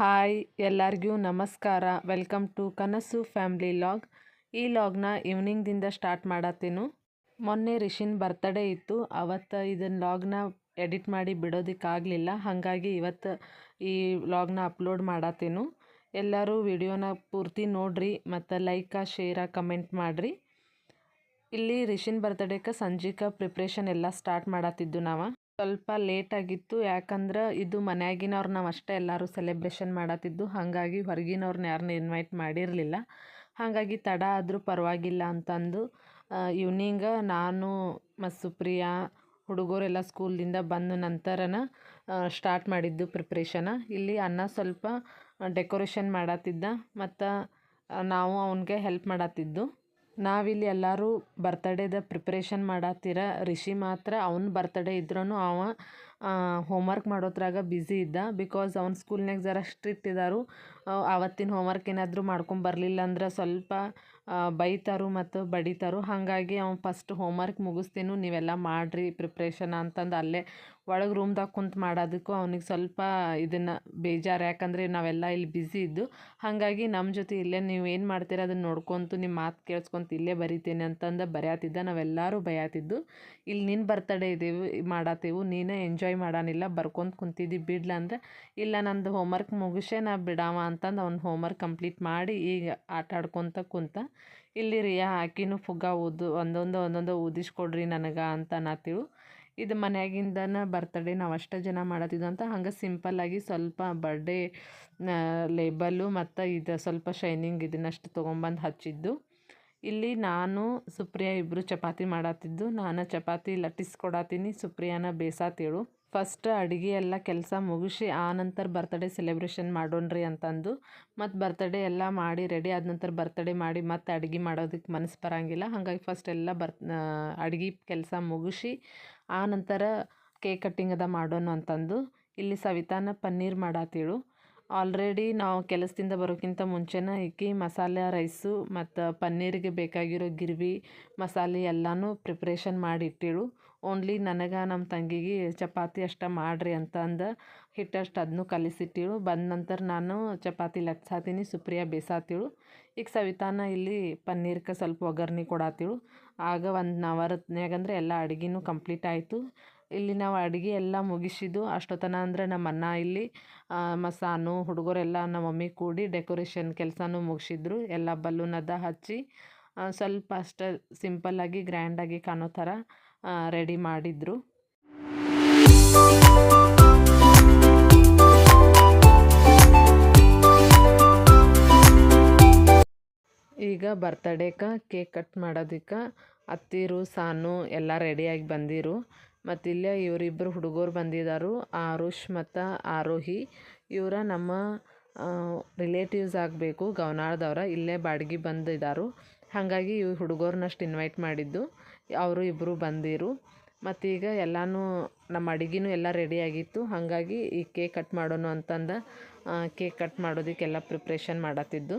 Hi ಎಲ್ಲರಿಗೂ ನಮಸ್ಕಾರ. Welcome to Kanasu family vlog. ಈ ಲಾಗ್ನ ಈವ್ನಿಂಗ್ದಿಂದ ಸ್ಟಾರ್ಟ್ ಮಾಡತ್ತೀನು. ಮೊನ್ನೆ ರಿಷಿನ್ ಬರ್ತಡೇ ಇತ್ತು. ಅವತ್ತು ಇದನ್ನು ಲಾಗ್ನ ಎಡಿಟ್ ಮಾಡಿ ಬಿಡೋದಕ್ಕಾಗಲಿಲ್ಲ ಹಾಗಾಗಿ ಇವತ್ತು ಈ ಲಾಗ್ನ ಅಪ್ಲೋಡ್ ಮಾಡತ್ತೇನು. ಎಲ್ಲರೂ ವಿಡಿಯೋನ ಪೂರ್ತಿ ನೋಡ್ರಿ, ಮತ್ತು ಲೈಕ, ಶೇರ, ಕಮೆಂಟ್ ಮಾಡಿರಿ. ಇಲ್ಲಿ ರಿಷಿನ್ ಬರ್ತಡೇಕ ಸಂಜೆಗೆ ಪ್ರಿಪ್ರೇಷನ್ ಎಲ್ಲ ಸ್ಟಾರ್ಟ್ ಮಾಡತ್ತಿದ್ದು ನಾವು. ಸ್ವಲ್ಪ ಲೇಟ್ ಆಗಿತ್ತು. ಯಾಕಂದ್ರೆ ಇದು ಮನ್ಯಾಗಿನವ್ರು ನಾವು ಅಷ್ಟೇ ಎಲ್ಲರೂ ಸೆಲೆಬ್ರೇಷನ್ ಮಾಡತ್ತಿದ್ದು. ಹಾಗಾಗಿ ಹೊರಗಿನವ್ರನ್ನ ಯಾರನ್ನ ಇನ್ವೈಟ್ ಮಾಡಿರಲಿಲ್ಲ. ಹಾಗಾಗಿ ತಡ ಆದರೂ ಪರವಾಗಿಲ್ಲ ಅಂತಂದು ಈವ್ನಿಂಗ ನಾನು ಮತ್ತು ಸುಪ್ರಿಯಾ ಹುಡುಗರೆಲ್ಲ ಸ್ಕೂಲಿಂದ ಬಂದ ನಂತರನ ಸ್ಟಾರ್ಟ್ ಮಾಡಿದ್ದು ಪ್ರಿಪ್ರೇಷನ ಇಲ್ಲಿ ಅನ್ನ ಸ್ವಲ್ಪ ಡೆಕೋರೇಷನ್ ಮಾಡತ್ತಿದ್ದ. ಮತ್ತು ನಾವು ಅವನಿಗೆ ಹೆಲ್ಪ್ ಮಾಡತ್ತಿದ್ದು. ನಾವಿಲ್ಲಿ ಎಲ್ಲರೂ ಬರ್ತಡೇದ ಪ್ರಿಪ್ರೇಷನ್ ಮಾಡತ್ತೀರ. ರಿಷಿ ಮಾತ್ರ ಅವ್ನ ಬರ್ತಡೇ ಇದ್ರೂ ಅವ ಹೋಮ್ವರ್ಕ್ ಮಾಡೋದ್ರಾಗ ಬ್ಯುಸಿ ಇದ್ದ. ಬಿಕಾಸ್ ಅವ್ನ ಸ್ಕೂಲ್ನಾಗ ಜರಾ ಸ್ಟ್ರಿಕ್ಟ್ ಇದ್ದಾರು ಆವತ್ತಿನ ಹೋಮ್ವರ್ಕ್ ಏನಾದರೂ ಮಾಡ್ಕೊಂಡು ಬರಲಿಲ್ಲ ಅಂದ್ರೆ ಸ್ವಲ್ಪ ಬೈತಾರು ಮತ್ತು ಬಡಿತಾರು. ಹಾಗಾಗಿ ಅವ್ನು ಫಸ್ಟ್ ಹೋಮ್ವರ್ಕ್ ಮುಗಿಸ್ತೀನು, ನೀವೆಲ್ಲ ಮಾಡಿರಿ ಪ್ರಿಪ್ರೇಷನ್ ಅಂತಂದು ಅಲ್ಲೇ ಒಳಗೆ ರೂಮ್ದಾಗ ಕುಂತು ಮಾಡೋದಕ್ಕೂ ಅವ್ನಿಗೆ ಸ್ವಲ್ಪ ಇದನ್ನು ಬೇಜಾರು. ಯಾಕಂದರೆ ನಾವೆಲ್ಲ ಇಲ್ಲಿ ಬ್ಯುಸಿ ಇದ್ದು, ಹಾಗಾಗಿ ನಮ್ಮ ಜೊತೆ ಇಲ್ಲೇ ನೀವು ಏನು ಮಾಡ್ತೀರ ಅದನ್ನು ನೋಡ್ಕೊತು ನಿಮ್ಮ ಮಾತು ಕೇಳಿಸ್ಕೊಂತ ಇಲ್ಲೇ ಬರಿತೀನಿ ಅಂತಂದು ಬರೆಯತ್ತಿದ್ದ ನಾವೆಲ್ಲರೂ ಬೈಯತ್ತಿದ್ದು ಇಲ್ಲಿ ನಿನ್ನ ಬರ್ತಡೇ ಇದ್ದೀವಿ ಮಾಡತ್ತೀವು ನೀನೇ ಎಂಜಾಯ್ ಮಾಡೋನಿಲ್ಲ, ಬರ್ಕೊಂತ ಕುಂತಿದ್ದಿ ಬಿಡ್ಲ ಅಂದ್ರೆ, ಇಲ್ಲ ನಂದು ಹೋಮ್ವರ್ಕ್ ಮುಗಿಸೇ ನಾ ಬಿಡಾವ ಅಂತಂದು ಅವ್ನ ಹೋಮ್ವರ್ಕ್ ಕಂಪ್ಲೀಟ್ ಮಾಡಿ ಈಗ ಆಟ ಆಡ್ಕೊತ ಕುಂತ ಇಲ್ಲಿ ರಿಯಾ ಆಕಿನೂ ಫುಗ್ಗ ಊದು ಒಂದೊಂದು ಒಂದೊಂದು ಊದಿಸ್ಕೊಡ್ರಿ ನನಗೆ ಅಂತ ಅನ್ನತ್ತಿಳು. ಇದು ಮನ್ಯಾಗಿಂದನ ಬರ್ತಡೇ ನಾವು ಅಷ್ಟೇ ಜನ ಮಾಡತ್ತಿದ್ದು ಅಂತ ಹಂಗೆ ಸಿಂಪಲ್ಲಾಗಿ ಸ್ವಲ್ಪ ಬರ್ಡೇ ಲೇಬಲ್ಲು ಮತ್ತು ಇದು ಸ್ವಲ್ಪ ಶೈನಿಂಗ್ ಇದನ್ನಷ್ಟು ತೊಗೊಂಬಂದು ಹಚ್ಚಿದ್ದು. ಇಲ್ಲಿ ನಾನು, ಸುಪ್ರಿಯಾ ಇಬ್ಬರು ಚಪಾತಿ ಮಾಡತ್ತಿದ್ದು. ನಾನು ಚಪಾತಿ ಲಟ್ಟಿಸ್ಕೊಡತ್ತೀನಿ ಸುಪ್ರಿಯಾನ ಬೇಸಾತೇಳು. ಫಸ್ಟ್ ಅಡುಗೆ ಎಲ್ಲ ಕೆಲಸ ಮುಗಿಸಿ ಆ ನಂತರ ಬರ್ತಡೇ ಸೆಲೆಬ್ರೇಷನ್ ಮಾಡೋಣ್ರಿ ಅಂತಂದು. ಮತ್ತು ಬರ್ತಡೇ ಎಲ್ಲ ಮಾಡಿ ರೆಡಿ ಆದ ನಂತರ ಬರ್ತಡೇ ಮಾಡಿ ಮತ್ತು ಅಡುಗೆ ಮಾಡೋದಕ್ಕೆ ಮನಸ್ಸು ಬರೋಂಗಿಲ್ಲ. ಹಾಗಾಗಿ ಫಸ್ಟ್ ಎಲ್ಲ ಬರ್ ಅಡುಗೆ ಕೆಲಸ ಮುಗಿಸಿ ಆ ನಂತರ ಕೇಕ್ ಕಟ್ಟಿಂಗ್ ಅದ ಮಾಡೋಣ ಅಂತಂದು. ಇಲ್ಲಿ ಸವಿತಾನ ಪನ್ನೀರ್ ಮಾಡತ್ತೇಳು ಆಲ್ರೆಡಿ ನಾವು ಕೆಲಸದಿಂದ ಬರೋಕ್ಕಿಂತ ಮುಂಚೆನೇ ಇಕ್ಕಿ ಮಸಾಲೆ, ರೈಸು ಮತ್ತು ಪನ್ನೀರಿಗೆ ಬೇಕಾಗಿರೋ ಗಿರ್ವಿ, ಮಸಾಲೆ ಎಲ್ಲನೂ ಪ್ರಿಪ್ರೇಷನ್ ಮಾಡಿ ಇಟ್ಟಿಳು ಓನ್ಲಿ ನನಗೆ ನಮ್ಮ ತಂಗಿಗೆ ಚಪಾತಿ ಅಷ್ಟೇ ಮಾಡಿರಿ ಅಂತಂದು ಹಿಟ್ಟಷ್ಟು ಅದನ್ನು ಕಲಿಸಿಟ್ಟಿಳು. ಬಂದ ನಂತರ ನಾನು ಚಪಾತಿ ಲಟ್ಸಾತೀನಿ, ಸುಪ್ರಿಯಾ ಬೇಸಾತಿಳು. ಈಗ ಸವಿತಾನ ಇಲ್ಲಿ ಪನ್ನೀರ್ಗೆ ಸ್ವಲ್ಪ ಒಗ್ಗರ್ಣೆ ಕೊಡತ್ತಿಳು ಆಗ ಒಂದು ನವರತ್ನಾಗಂದ್ರೆ ಎಲ್ಲ ಅಡುಗೆನೂ ಕಂಪ್ಲೀಟ್ ಆಯಿತು. ಇಲ್ಲಿ ನಾವು ಅಡುಗೆ ಎಲ್ಲ ಮುಗಿಸಿದ್ದು ಅಷ್ಟೊತ್ತನ ಅಂದರೆ ನಮ್ಮ ಅಣ್ಣ ಇಲ್ಲಿ ಮಸಾನು, ಹುಡುಗರೆಲ್ಲ ನಮ್ಮ ಮಮ್ಮಿ ಕೂಡಿ ಡೆಕೋರೇಷನ್ ಕೆಲಸನೂ ಮುಗಿಸಿದ್ರು. ಎಲ್ಲ ಬಲೂನ್ ಅದ ಹಚ್ಚಿ ಸ್ವಲ್ಪ ಅಷ್ಟೇ ಸಿಂಪಲ್ಲಾಗಿ ಗ್ರ್ಯಾಂಡಾಗಿ ಕಾಣೋ ಥರ. ರೆಡಿ ಮಾಡಿದರು. ಈಗ ಬರ್ತಡೇಕ ಕೇಕ್ ಕಟ್ ಮಾಡೋದಕ್ಕೆ ಅತ್ತಿರು, ಸಾನು ಎಲ್ಲ ರೆಡಿಯಾಗಿ ಬಂದಿರು. ಮತ್ತು ಇಲ್ಲೇ ಇವರಿಬ್ಬರು ಹುಡುಗರು ಬಂದಿದ್ದಾರು ಆರುಷ್ ಮತ್ತು ಆರೋಹಿ. ಇವರ ನಮ್ಮ ರಿಲೇಟಿವ್ಸ್ ಆಗಬೇಕು ಗವನಾಳದವ್ರ ಇಲ್ಲೇ ಬಾಡಿಗೆ ಬಂದಿದ್ದಾರು ಹಾಗಾಗಿ ಇವ್ರು ಹುಡುಗರನ್ನಷ್ಟು ಇನ್ವೈಟ್ ಮಾಡಿದ್ದು. ಅವರು ಇಬ್ಬರು ಬಂದಿರು. ಮತ್ತೀಗ ಎಲ್ಲನೂ ನಮ್ಮ ಅಡುಗೆನೂ ಎಲ್ಲ ರೆಡಿಯಾಗಿತ್ತು ಹಾಗಾಗಿ ಈ ಕೇಕ್ ಕಟ್ ಮಾಡೋಣ ಅಂತಂದು ಕೇಕ್ ಕಟ್ ಮಾಡೋದಕ್ಕೆಲ್ಲ ಪ್ರಿಪ್ರೇಷನ್ ಮಾಡತ್ತಿದ್ದು.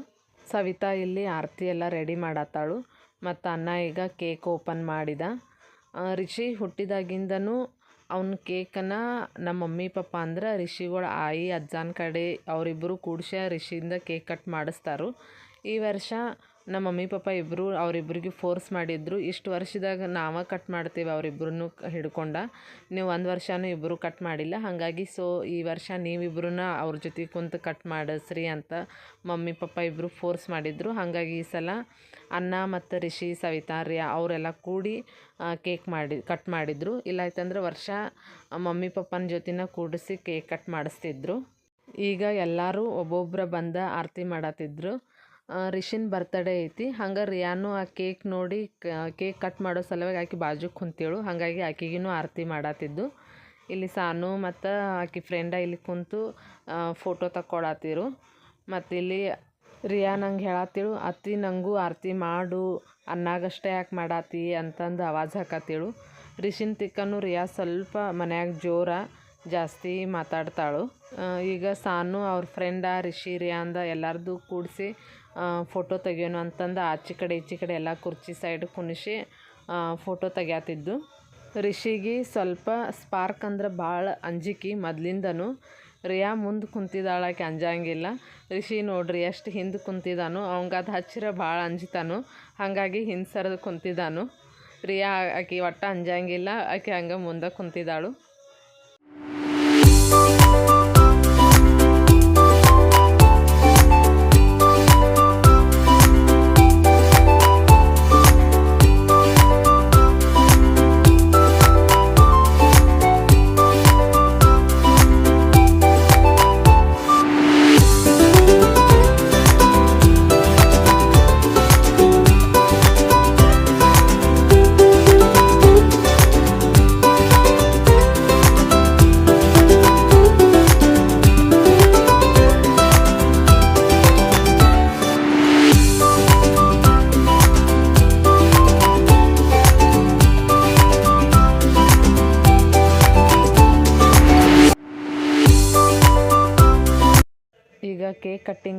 ಸವಿತಾ ಇಲ್ಲಿ ಆರತಿ ಎಲ್ಲ ರೆಡಿ ಮಾಡತ್ತಾಳು. ಮತ್ತು ಅನ್ನ ಈಗ ಕೇಕ್ ಓಪನ್ ಮಾಡಿದ. ರಿಷಿ ಹುಟ್ಟಿದಾಗಿಂದನೂ ಅವನ ಕೇಕನ್ನು ನಮ್ಮ ಮಮ್ಮಿ, ಪಪ್ಪ ಅಂದ್ರೆ ರಿಷಿಗಳ ಆಯಿ, ಅಜ್ಜಾನ ಕಡೆ ಅವರಿಬ್ಬರು ಕೂಡಿಸ ರಿಷಿಯಿಂದ ಕೇಕ್ ಕಟ್ ಮಾಡಿಸ್ತಾರೆ. ಈ ವರ್ಷ ನಮ್ಮ ಮಮ್ಮಿ ಪಪ್ಪ ಇಬ್ಬರು ಅವರಿಬ್ಬರಿಗೆ ಫೋರ್ಸ್ ಮಾಡಿದ್ರು. ಇಷ್ಟು ವರ್ಷದಾಗ ನಾವೇ ಕಟ್ ಮಾಡ್ತೀವಿ ಅವರಿಬ್ಬರನ್ನು ಹಿಡ್ಕೊಂಡ. ನೀವು ಒಂದು ವರ್ಷನೂ ಇಬ್ಬರು ಕಟ್ ಮಾಡಿಲ್ಲ. ಹಾಗಾಗಿ ಸೊ ಈ ವರ್ಷ ನೀವಿಬ್ಬರನ್ನ ಅವ್ರ ಜೊತೆ ಕುಂತು ಕಟ್ ಮಾಡಿಸ್ರಿ ಅಂತ ಮಮ್ಮಿ ಪಪ್ಪ ಇಬ್ಬರು ಫೋರ್ಸ್ ಮಾಡಿದ್ರು. ಹಾಗಾಗಿ ಈ ಸಲ ಅನ್ನ ಮತ್ತು ರಿಷಿ, ಸವಿತಾ, ರಿಯಾ ಅವರೆಲ್ಲ ಕೂಡಿ ಕೇಕ್ ಮಾಡಿ ಕಟ್ ಮಾಡಿದರು. ಇಲ್ಲಾಯ್ತಂದ್ರೆ ವರ್ಷ ಮಮ್ಮಿ, ಪಪ್ಪನ ಜೊತೆನ ಕೂಡಿಸಿ ಕೇಕ್ ಕಟ್ ಮಾಡಿಸ್ತಿದ್ರು. ಈಗ ಎಲ್ಲರೂ ಒಬ್ಬೊಬ್ಬರ ಬಂದ ಆರತಿ ಮಾಡತ್ತಿದ್ರು. ರಿಷಿನ್ ಬರ್ತಡೇ ಐತಿ. ಹಂಗೆ ರಿಯಾನು ಆ ಕೇಕ್ ನೋಡಿ ಕೇಕ್ ಕಟ್ ಮಾಡೋ ಸಲುವಾಗಿ ಆಕೆ ಬಾಜು ಕುಂತೇಳು ಹಾಗಾಗಿ ಆಕೆಗಿನೂ ಆರತಿ ಮಾಡತ್ತಿದ್ದು ಇಲ್ಲಿ ಸಾನು ಮತ್ತು ಆಕೆ ಫ್ರೆಂಡ ಇಲ್ಲಿ ಕುಂತು ಫೋಟೋ ತಕ್ಕೊಳತ್ತಿರು ಮತ್ತು ಇಲ್ಲಿ ರಿಯಾ ನಂಗೆ ಹೇಳತ್ತಿಳು ಅತ್ತಿ ನನಗೂ ಆರತಿ ಮಾಡು, ಅನ್ನಾಗಷ್ಟೇ ಯಾಕೆ ಮಾಡಾತಿ? ಅಂತಂದು ಆವಾಜ್ ಹಾಕತ್ತಿಳು ರಿಷಿನ್ ತಿಕ್ಕನು ರಿಯಾ ಸ್ವಲ್ಪ ಮನ್ಯಾಗ ಜೋರ. ಜಾಸ್ತಿ ಮಾತಾಡ್ತಾಳು. ಈಗ ಸಾನು ಅವ್ರ ಫ್ರೆಂಡ ರಿಷಿ ರಿಯಾಂದ ಎಲ್ಲರದು ಕೂಡಿಸಿ ಫೋಟೋ ತೆಗಿಯೋಣ ಅಂತಂದು ಆಚೆ ಕಡೆ, ಈಚೆ ಕಡೆ ಎಲ್ಲ ಕುರ್ಚಿ ಸೈಡ್ ಕುಣಿಸಿ ಫೋಟೋ ತೆಗ್ಯಾತಿದ್ದು. ರಿಷಿಗೆ ಸ್ವಲ್ಪ ಸ್ಪಾರ್ಕ್ ಅಂದ್ರೆ ಭಾಳ ಅಂಜಿಕೆ ಮೊದಲಿಂದನು. ರಿಯಾ ಮುಂದೆ ಕುಂತಿದ್ದಾಳಕ್ಕೆ ಅಂಜಂಗಿಲ್ಲ. ರಿಷಿ ನೋಡ್ರಿ ಎಷ್ಟು ಹಿಂದೆ ಕುಂತಿದ್ದಾನು ಅವಂಗೆ ಅದು ಹಚ್ಚಿರ ಭಾಳ ಅಂಜಿತಾನು, ಹಾಗಾಗಿ ಹಿಂದೆ ಸರದು ಕುಂತಿದ್ದಾನು ರಿಯಾ ಆಕೆ ಒಟ್ಟು ಅಂಜಂಗಿಲ್ಲ, ಆಕೆ ಹಂಗೆ ಮುಂದೆ ಕುಂತಿದ್ದಾಳು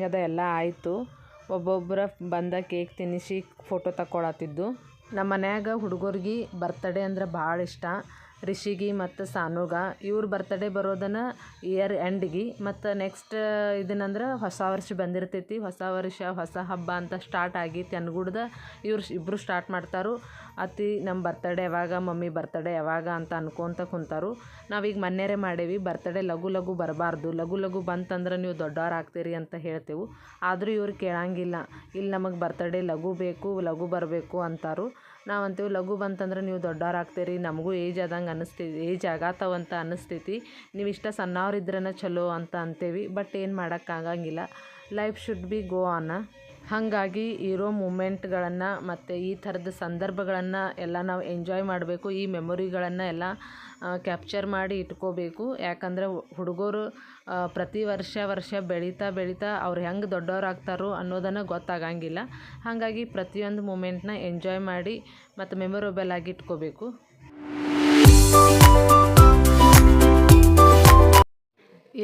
ಕೇಕ್ ಕಟ್ಟಿಂಗ್ ಅದ ಎಲ್ಲ ಆಯಿತು. ಒಬ್ಬೊಬ್ಬರ ಬಂದ ಕೇಕ್ ತಿನ್ನಿಸಿ ಫೋಟೋ ತಕ್ಕೊಳತ್ತಿದ್ದು. ನಮ್ಮ ಮನ್ಯಾಗ ಹುಡುಗರಿಗೆ ಬರ್ತಡೇ ಅಂದ್ರೆ ಭಾಳ ಇಷ್ಟ. ರಿಷಿಗೆ ಮತ್ತು ಸಾನುಗ, ಇವ್ರ ಬರ್ತಡೇ ಬರೋದನ್ನು ಇಯರ್ ಎಂಡಿಗೆ ಮತ್ತು ನೆಕ್ಸ್ಟ್ ಇದನ್ನಂದ್ರೆ ಹೊಸ ವರ್ಷ ಬಂದಿರ್ತೈತಿ. ಹೊಸ ವರ್ಷ, ಹೊಸ ಹಬ್ಬ ಅಂತ ಸ್ಟಾರ್ಟ್ ಆಗಿ ಅನ್ಗುಡ್ದ ಇವ್ರು ಇಬ್ಬರು ಸ್ಟಾರ್ಟ್ ಮಾಡ್ತಾರು. ಅತಿ ನಮ್ಮ ಬರ್ತಡೇ ಯಾವಾಗ, ಮಮ್ಮಿ ಬರ್ತಡೇ ಯಾವಾಗ ಅಂತ ಅನ್ಕೊತ ಕುಂತಾರು. ನಾವೀಗ ಮೊನ್ನೆರೆ ಮಾಡೇವಿ ಬರ್ತಡೇ ಲಘು ಲಘು ಬರಬಾರ್ದು. ಲಘು ಲಘು ಬಂತಂದ್ರೆ ನೀವು ದೊಡ್ಡವ್ರು ಆಗ್ತೀರಿ ಅಂತ ಹೇಳ್ತೇವೆ. ಆದರೂ ಇವ್ರು ಕೇಳಂಗಿಲ್ಲ. ಇಲ್ಲಿ ನಮಗೆ ಬರ್ತಡೇ ಲಘು ಬೇಕು, ಲಘು ಬರಬೇಕು ಅಂತಾರು. ನಾವು ಅಂತೀವಿ ಲಘು ಬಂತಂದ್ರೆ ನೀವು ದೊಡ್ಡವ್ರು ಆಗ್ತೀರಿ, ನಮಗೂ ಏಜ್ ಆದಂಗೆ ಅನ್ನಿಸ್ತೈತಿ ಏಜ್ ಆಗತ್ತವಂತ ಅನ್ನಿಸ್ತೈತಿ. ನೀವು ಇಷ್ಟ ಸಣ್ಣವ್ರು ಇದ್ರನ ಚಲೋ ಅಂತ ಅಂತೀವಿ, ಬಟ್ ಏನು ಮಾಡೋಕ್ಕಾಗಂಗಿಲ್ಲ. Life should be go on ಹಾಗಾಗಿ ಇರೋ ಮೂಮೆಂಟ್ಗಳನ್ನು ಮತ್ತು ಈ ಥರದ ಸಂದರ್ಭಗಳನ್ನು ಎಲ್ಲ ನಾವು ಎಂಜಾಯ್ ಮಾಡಬೇಕು, ಈ ಮೆಮೊರಿಗಳನ್ನು ಎಲ್ಲ ಕ್ಯಾಪ್ಚರ್ ಮಾಡಿ ಇಟ್ಕೋಬೇಕು. ಯಾಕಂದರೆ ಹುಡುಗರು ಪ್ರತಿ ವರ್ಷ ವರ್ಷ ಬೆಳೀತಾ ಬೆಳೀತಾ ಅವ್ರು ಹೆಂಗೆ ದೊಡ್ಡವ್ರು ಆಗ್ತಾರೋ ಅನ್ನೋದನ್ನು ಗೊತ್ತಾಗಂಗಿಲ್ಲ. ಹಾಗಾಗಿ ಪ್ರತಿಯೊಂದು ಮೂಮೆಂಟ್ನ ಎಂಜಾಯ್ ಮಾಡಿ ಮತ್ತು ಮೆಮೊರೇಬಲ್ ಆಗಿ ಇಟ್ಕೋಬೇಕು.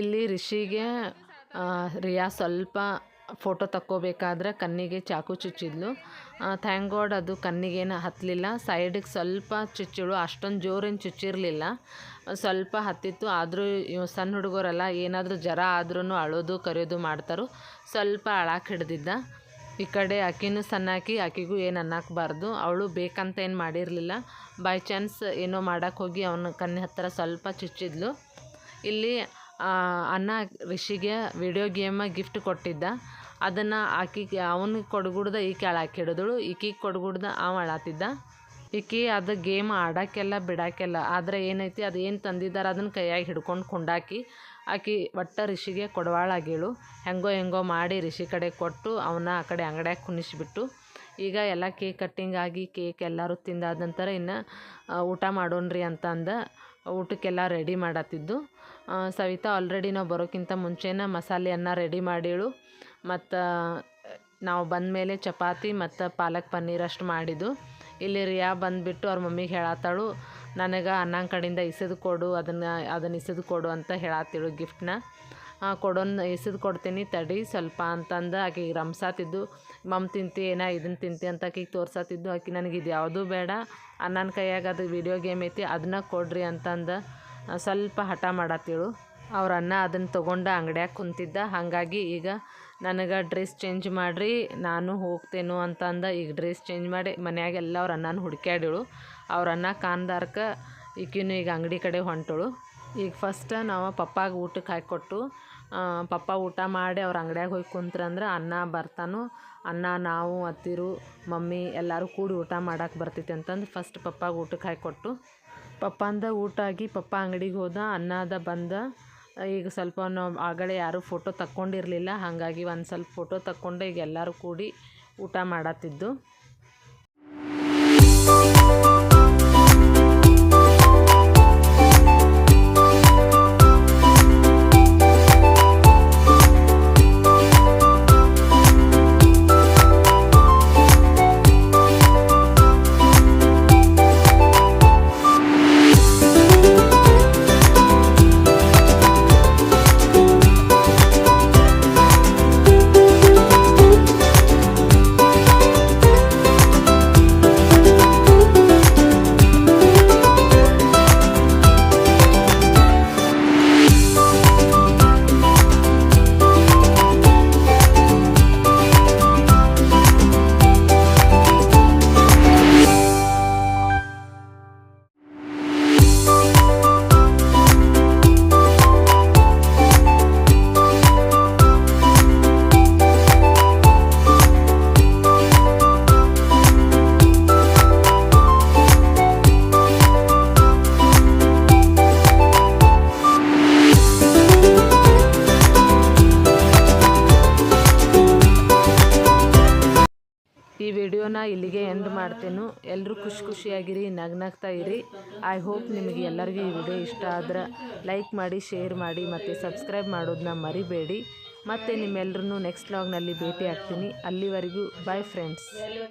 ಇಲ್ಲಿ ರಿಷಿಗೆ ರಿಯಾ ಸ್ವಲ್ಪ ಫೋಟೋ ತಕ್ಕೋಬೇಕಾದ್ರೆ ಕಣ್ಣಿಗೆ ಚಾಕು ಚುಚ್ಚಿದ್ಲು. ಥ್ಯಾಂಕ್ ಗಾಡ್ ಅದು ಕಣ್ಣಿಗೇನು ಹತ್ತಲಿಲ್ಲ ಸೈಡಿಗೆ ಸ್ವಲ್ಪ ಚುಚ್ಚಿಳು, ಅಷ್ಟೊಂದು ಜೋರೇನು ಚುಚ್ಚಿರಲಿಲ್ಲ. ಸ್ವಲ್ಪ ಹತ್ತಿತ್ತು, ಆದರೂ ಸಣ್ಣ ಹುಡುಗರಲ್ಲ ಏನಾದರೂ ಜ್ವರ ಆದ್ರೂ ಅಳೋದು, ಕರೆಯೋದು ಮಾಡ್ತಾರು. ಸ್ವಲ್ಪ ಅಳಾಕೆ ಹಿಡ್ದಿದ್ದ. ಈ ಕಡೆ ಆಕಿನೂ ಸಣ್ಣಾಕಿ ಅಕ್ಕಿಗೂ ಏನು ಅನ್ನಕ್ಬಾರ್ದು. ಅವಳು ಬೇಕಂತ ಏನು ಮಾಡಿರಲಿಲ್ಲ. ಬೈ ಚಾನ್ಸ್ ಏನೋ ಮಾಡೋಕ್ಕೆ ಹೋಗಿ ಅವನ ಕಣ್ಣಿ ಹತ್ತಿರ ಸ್ವಲ್ಪ ಚುಚ್ಚಿದ್ಲು. ಇಲ್ಲಿ ಅಣ್ಣ ರಿಷಿಗೆ ವಿಡಿಯೋ ಗೇಮ ಗಿಫ್ಟ್ ಕೊಟ್ಟಿದ್ದ. ಅದನ್ನು ಆಕಿ ಅವನಿಗೆ ಕೊಡ್ಗುಡ್ದ ಈಕೆ ಅಳಾಕಿಡಿದಳು ಈಕಿಗೆ ಕೊಡ್ಗುಡ್ದ ಅವ ಅಳಾತಿದ್ದ ಈಕಿ ಅದು ಗೇಮ್ ಆಡೋಕ್ಕೆಲ್ಲ ಬಿಡೋಕ್ಕೆಲ್ಲ ಆದರೆ ಏನೈತಿ, ಅದು ಏನು ತಂದಿದ್ದಾರೆ ಅದನ್ನು ಕೈಯಾಗಿ ಹಿಡ್ಕೊಂಡು ಕುಂಡಾಕಿ ಆಕಿ ಒಟ್ಟು ರಿಷಿಗೆ ಕೊಡವಾಳಾಗಿಳು ಹೆಂಗೋ ಹೆಂಗೋ ಮಾಡಿ ರಿಷಿ ಕಡೆ ಕೊಟ್ಟು ಅವನ್ನ ಆ ಕಡೆ ಅಂಗಡ್ಯಾಗ ಕುಣಿಸ್ಬಿಟ್ಟು ಈಗ ಎಲ್ಲ ಕೇಕ್ ಕಟ್ಟಿಂಗ್ ಆಗಿ ಕೇಕ್ ಎಲ್ಲರೂ ತಿಂದಾದ ನಂತರ ಇನ್ನು ಊಟ ಮಾಡೋಣ್ರಿ ಅಂತ ಅಂದ. ಊಟಕ್ಕೆಲ್ಲ ರೆಡಿ ಮಾಡತ್ತಿದ್ದು ಸವಿತಾ ಆಲ್ರೆಡಿ ನಾವು ಬರೋಕ್ಕಿಂತ ಮುಂಚೆನೇ ಮಸಾಲೆಯನ್ನು ರೆಡಿ ಮಾಡಿಳು. ಮತ್ತು, ನಾವು ಬಂದ ಮೇಲೆ ಚಪಾತಿ ಮತ್ತು ಪಾಲಕ್ ಪನ್ನೀರ್ ಅಷ್ಟು ಮಾಡಿದ್ದು. ಇಲ್ಲಿ ರಿಯಾ ಬಂದುಬಿಟ್ಟು ಅವ್ರ ಮಮ್ಮಿಗೆ ಹೇಳತ್ತಾಳು ನನಗೆ ಅಣ್ಣನ ಕಡೆಯಿಂದ ಇಸಿದು ಕೊಡು, ಅದನ್ನು ಅದನ್ನು ಇಸಿದು ಕೊಡು ಅಂತ ಹೇಳತ್ತಿಳು ಗಿಫ್ಟ್ನ. ಕೊಡೋನ್, ಇಸಿದು ಕೊಡ್ತೀನಿ ತಡಿ, ಸ್ವಲ್ಪ ಅಂತಂದು ಆಕೆಗೆ ರಂಸಾತಿದ್ದು. ಮಮ್ ತಿಂತಿ, ಏನ ಇದನ್ನು ತಿಂತಿ ಅಂತ ಆಕಿಗೆ ತೋರ್ಸತ್ತಿದ್ದು ಆಕೆ ನನಗೆ ಇದು ಯಾವುದೂ ಬೇಡ. ಅಣ್ಣನ ಕೈಯಾಗ ಅದು ವಿಡಿಯೋ ಗೇಮ್ ಐತಿ ಅದನ್ನ ಕೊಡ್ರಿ ಅಂತಂದು ಸ್ವಲ್ಪ ಹಠ ಮಾಡತ್ತಿಳು ಅವ್ರ ಅಣ್ಣ ಅದನ್ನು ತೊಗೊಂಡು ಅಂಗಡ್ಯಾಗ ಕುಂತಿದ್ದ. ಹಾಗಾಗಿ ಈಗ ನನಗೆ ಡ್ರೆಸ್ ಚೇಂಜ್ ಮಾಡಿರಿ, ನಾನು ಹೋಗ್ತೇನೋ ಅಂತಂದ ಈಗ ಡ್ರೆಸ್ ಚೇಂಜ್ ಮಾಡಿ ಮನೆಯಾಗೆಲ್ಲ ಅವ್ರ ಅಣ್ಣನ ಹುಡ್ಕ್ಯಾಡಿಳು. ಅವ್ರ ಅಣ್ಣ ಕಾನ್ದಾರ್ಕ ಈಕಿನೂ ಈಗ ಅಂಗಡಿ ಕಡೆ ಹೊಂಟಳು. ಈಗ ಫಸ್ಟ್ ನಾವು ಪಪ್ಪಾಗ ಊಟಕ್ಕೆ ಹಾಕಿಕೊಟ್ಟು ಪಪ್ಪ ಊಟ ಮಾಡಿ ಅವ್ರ ಅಂಗಡಿಯಾಗ ಹೋಗಿ ಕುಂತ್ರಂದ್ರೆ ಅನ್ನ ಬರ್ತಾನು. ಅನ್ನ ನಾವು, ಅತ್ತಿರು, ಮಮ್ಮಿ ಎಲ್ಲರೂ ಕೂಡಿ ಊಟ ಮಾಡಕ್ಕೆ ಬರ್ತೈತಿ ಅಂತಂದು ಫಸ್ಟ್ ಪಪ್ಪಾಗ ಊಟಕ್ಕೆ ಹಾಕಿಕೊಟ್ಟು ಪಪ್ಪಂದ ಊಟ ಆಗಿ ಪಪ್ಪ ಅಂಗಡಿಗೆ ಹೋದ ಅನ್ನದ ಬಂದ. ಈಗ ಸ್ವಲ್ಪ ನಾವು ಆಗಲೇ ಯಾರೂ ಫೋಟೋ ತಕ್ಕೊಂಡಿರಲಿಲ್ಲ, ಹಾಗಾಗಿ ಒಂದು ಸ್ವಲ್ಪ ಫೋಟೋ ತಕ್ಕೊಂಡು ಈಗ ಎಲ್ಲರೂ ಕೂಡಿ ಊಟ ಮಾಡತ್ತಿದ್ದು. ಇಲ್ಲಿಗೆ ಎಂಡ್ ಮಾಡ್ತೇನೆ. ಎಲ್ಲರೂ ಖುಷಿ ಖುಷಿಯಾಗಿರಿ ನಗ್ನಗ್ತಾ ಇರಿ. ಐ ಹೋಪ್ ನಿಮಗೆ ಎಲ್ಲರಿಗೂ ಈ ವಿಡಿಯೋ ಇಷ್ಟ ಆದ್ರೆ ಲೈಕ್ ಮಾಡಿ ಶೇರ್ ಮಾಡಿ ಮತ್ತು ಸಬ್ಸ್ಕ್ರೈಬ್ ಮಾಡೋದನ್ನ ಮರಿಬೇಡಿ. ಮತ್ತು ನಿಮ್ಮೆಲ್ಲರೂ ನೆಕ್ಸ್ಟ್ ಲಾಗ್ನಲ್ಲಿ ಭೇಟಿ ಆಗ್ತೀನಿ. ಅಲ್ಲಿವರೆಗೂ ಬಾಯ್ ಫ್ರೆಂಡ್ಸ್